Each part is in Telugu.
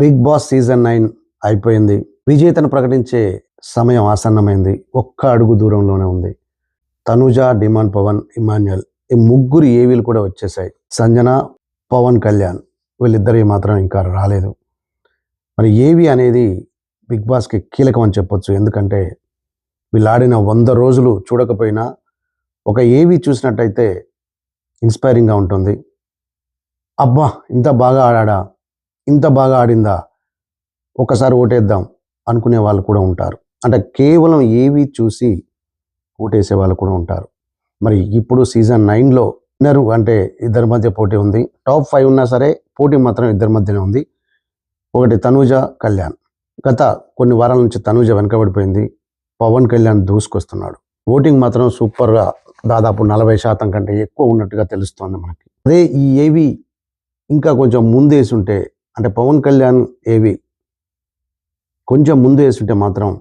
బిగ్ బాస్ సీజన్ నైన్ అయిపోయింది. విజేతను ప్రకటించే సమయం ఆసన్నమైంది. ఒక్క అడుగు దూరంలోనే ఉంది. తనుజ డిమాండ్ పవన్ ఇమాన్యుయల్ ఈ ముగ్గురు ఏవీలు కూడా వచ్చేసాయి. సంజన పవన్ కళ్యాణ్ వీళ్ళిద్దరి మాత్రం ఇంకా రాలేదు. మరి ఏవి అనేది బిగ్ బాస్కి కీలకం అని చెప్పొచ్చు. ఎందుకంటే వీళ్ళు ఆడిన వంద రోజులు చూడకపోయినా ఒక ఏవి చూసినట్టయితే ఇన్స్పైరింగ్గా ఉంటుంది. అబ్బా ఇంత బాగా ఆడా ఇంత బాగా ఆడిందా? ఒకసారి ఓటేద్దాం అనుకునే వాళ్ళు కూడా ఉంటారు. అంటే కేవలం ఏవి చూసి ఓటేసే వాళ్ళు కూడా ఉంటారు. మరి ఇప్పుడు సీజన్ నైన్లో విన్నరు అంటే ఇద్దరి మధ్య పోటీ ఉంది. టాప్ ఫైవ్ ఉన్నా సరే పోటీ మాత్రం ఇద్దరి మధ్యనే ఉంది. ఒకటి తనూజ కళ్యాణ్. గత కొన్ని వారాల నుంచి తనూజ వెనకబడిపోయింది. పవన్ కళ్యాణ్ దూసుకొస్తున్నాడు. ఓటింగ్ మాత్రం సూపర్గా దాదాపు నలభై శాతం కంటే ఎక్కువ ఉన్నట్టుగా తెలుస్తోంది మనకి. అదే ఈ ఏవి ఇంకా కొంచెం ముందేసి ఉంటే అంటే పవన్ కళ్యాణ్ ఏవి కొంచెం ముందు వేసుంటే మాత్రం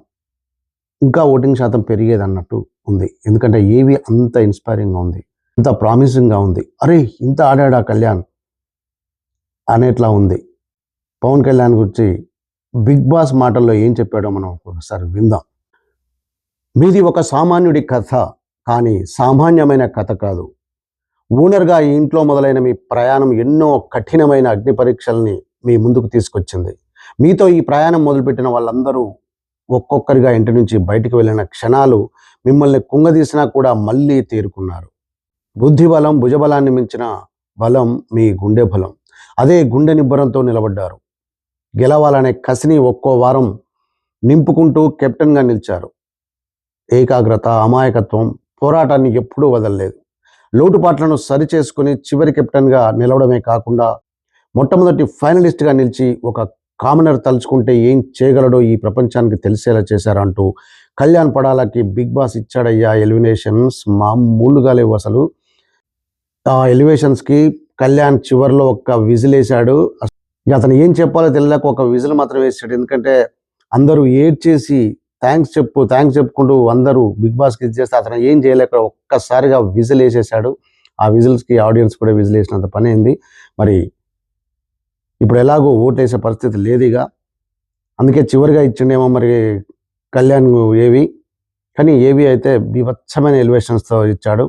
ఇంకా ఓటింగ్ శాతం పెరిగేది అన్నట్టు ఉంది. ఎందుకంటే ఏవి అంత ఇన్స్పైరింగ్గా ఉంది. అంత ప్రామిసింగ్గా ఉంది. అరే ఇంత ఆడాడా కళ్యాణ్ అనేట్లా ఉంది. పవన్ కళ్యాణ్ గురించి బిగ్ బాస్ మాటల్లో ఏం చెప్పాడో మనం ఒకసారి విందాం. మీది ఒక సామాన్యుడి కథ కానీ సామాన్యమైన కథ కాదు. ఓనర్గా ఈ ఇంట్లో మొదలైన మీ ప్రయాణం ఎన్నో కఠినమైన అగ్ని పరీక్షల్ని మీ ముందుకు తీసుకొచ్చింది. మీతో ఈ ప్రయాణం మొదలుపెట్టిన వాళ్ళందరూ ఒక్కొక్కరిగా ఇంటి నుంచి బయటికి వెళ్ళిన క్షణాలు మిమ్మల్ని కుంగదీసినా కూడా మళ్ళీ తేరుకున్నారు. బుద్ధి బలం భుజబలాన్ని మించిన బలం మీ గుండె బలం. అదే గుండె నిబ్బరంతో నిలబడ్డారు. గెలవాలనే కసిని ఒక్కో వారం నింపుకుంటూ కెప్టెన్గా నిలిచారు. ఏకాగ్రత అమాయకత్వం పోరాటాన్ని ఎప్పుడూ వదలలేదు. లోటుపాట్లను సరిచేసుకుని చివరి కెప్టెన్గా నిలవడమే కాకుండా మొట్టమొదటి ఫైనలిస్ట్గా నిలిచి ఒక కామనర్ తలుచుకుంటే ఏం చేయగలడో ఈ ప్రపంచానికి తెలిసేలా చేశారంటూ కళ్యాణ్ పడాలకి బిగ్ బాస్ ఇచ్చాడయ్యా ఎలిమినేషన్స్ మామూలుగా లేవు అసలు. ఆ ఎలివేషన్స్కి కళ్యాణ్ చివరిలో ఒక విజిల్ వేశాడు. అతను ఏం చెప్పాలో తెలియక ఒక విజిల్ మాత్రం వేసాడు. ఎందుకంటే అందరూ ఏడ్ చేసి థ్యాంక్స్ చెప్పు థ్యాంక్స్ చెప్పుకుంటూ అందరూ బిగ్ బాస్కి ఇది చేస్తే అతను ఏం చేయలేక ఒక్కసారిగా విజిల్ వేసేసాడు. ఆ విజిల్స్కి ఆడియన్స్ కూడా విజిల్ వేసినంత పని అయింది. మరి ఇప్పుడు ఎలాగో ఓటేసే పరిస్థితి లేదు ఇక అందుకే చివరిగా ఇచ్చిండేమో మరి కళ్యాణ్ ఏవి. కానీ ఏవి అయితే బీభత్సమైన ఎలివేషన్స్తో ఇచ్చాడు.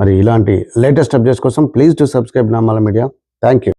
మరి ఇలాంటి లేటెస్ట్ అప్డేట్స్ కోసం please to subscribe Namala media. Thank you